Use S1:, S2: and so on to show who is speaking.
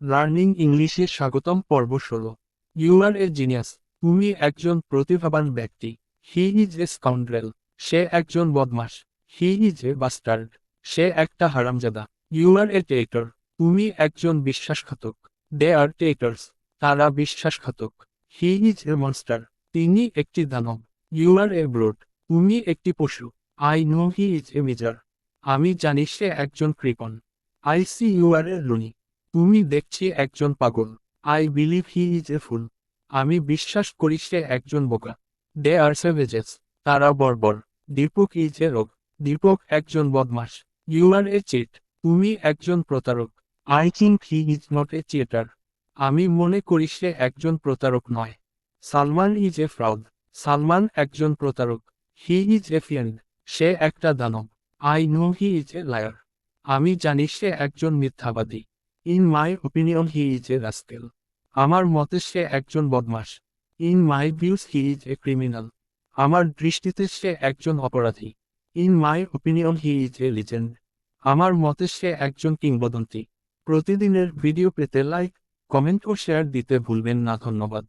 S1: Learning ইংলিশে স্বাগতম পর্ব ষোলো। ইউ আর এ জিনিয়াস তুমি একজন প্রতিভাবান ব্যক্তি। হি ইজ এ স্কাউন্ড্রেল সে একজন বদমাস। হি ইজ এ বাস্টার্ড সে একটা হারামজাদা। ইউ আর এ টেক্টর তুমি একজন বিশ্বাসঘাতক। দে আর টেকার্স তারা বিশ্বাসঘাতক। হি ইজ এ মনস্টার তিনি একটি দানব। ইউ আর এ ব্রোড তুমি একটি পশু। I know he is a miser আমি জানি সে একজন কৃপণ। I see you are a loony তুমি দেখছি একজন পাগল। I believe he is a fool আমি বিশ্বাস করি সে একজন বোকা। দে আর সেভেজেস তারা বর্বর। দীপক ইজ এ রোগ দীপক একজন বদমাস। ইউ আর এ চিট তুমি একজন প্রতারক। I think he is not a cheater আমি মনে করি সে একজন প্রতারক নয়। Salman is a fraud Salman একজন প্রতারক। হি ইজ এ ফিয়েন্ড সে একটা দানব। I know he is a liar আমি জানি সে একজন মিথ্যাবাদী। In my opinion he is a rascal আমার মতে সে একজন বদমাস in my views he is a criminal আমার দৃষ্টিতে সে একজন অপরাধী। In my opinion he is a legend আমার মতে সে একজন কিংবদন্তি। প্রতিদিনের ভিডিও পেতে লাইক কমেন্ট ও শেয়ার দিতে ভুলবেন না, ধন্যবাদ।